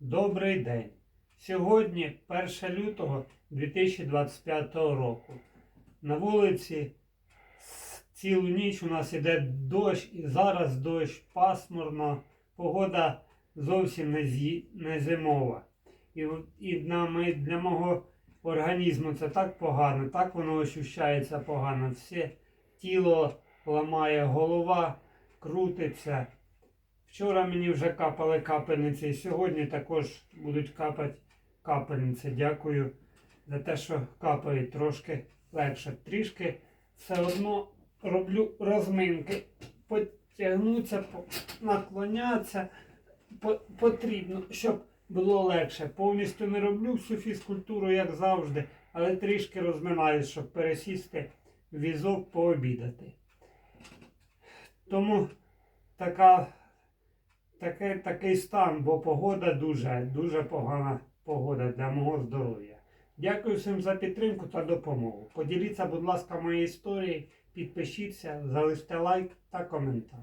Добрий день. Сьогодні 1 лютого 2025 року. На вулиці цілу ніч у нас іде дощ, і зараз дощ пасмурно. Погода зовсім не, зі- не зимова. І, і ми- для мого організму це так погано, так воно ощущається погано. Все тіло ламає, голова крутиться. Вчора мені вже капали капельниці, і сьогодні також будуть капати капельниці. Дякую за те, що капають трошки легше. Трішки все одно роблю розминки. Потягнуться, по- наклонятися. Потрібно, щоб було легше. Повністю не роблю всю фізкультуру, як завжди, але трішки розминаюсь, щоб пересісти в візок пообідати. Тому така таке, такий стан, бо погода дуже, дуже погана погода для мого здоров'я. Дякую всім за підтримку та допомогу. Поділіться, будь ласка, моєю історією, підпишіться, залиште лайк та коментар.